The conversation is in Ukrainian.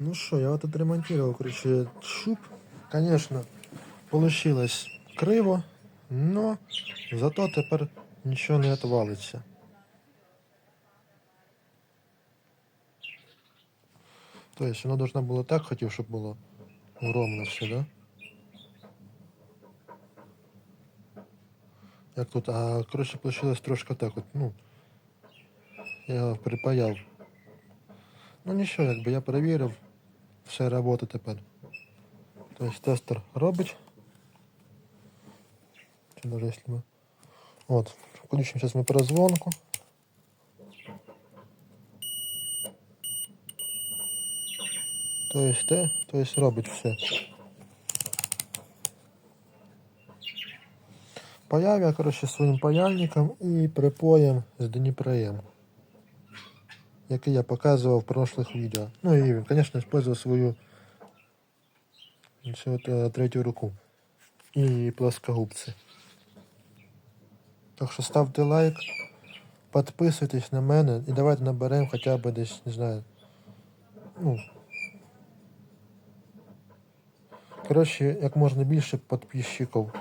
Ну что, я вот отремонтировал, короче, шуб. Конечно, получилось криво, но зато тепер нічого не отвалиться. То есть воно должно було так хотів, щоб було ровно все, да? Як тут, а коротше получилось трошки так от, ну. Я його припаяв. Ну нічого, якби я перевірив, Все робота тепер. Тобто тестер робить. Чи даже якщо ми. От, включимо зараз ми перезвонку. Тобто, те, тобто робить все. Паяв я, коротше, своїм паяльником і припоєм з Дніпреєм. Який я показував в прошлых відео. Ну і, звісно, использовал свою е, третю руку. І плоскогубці. Так що ставте лайк, підписуйтесь на мене і давайте наберемо хоча б десь, не знаю. Ну. Коротше, як можна більше підписчиків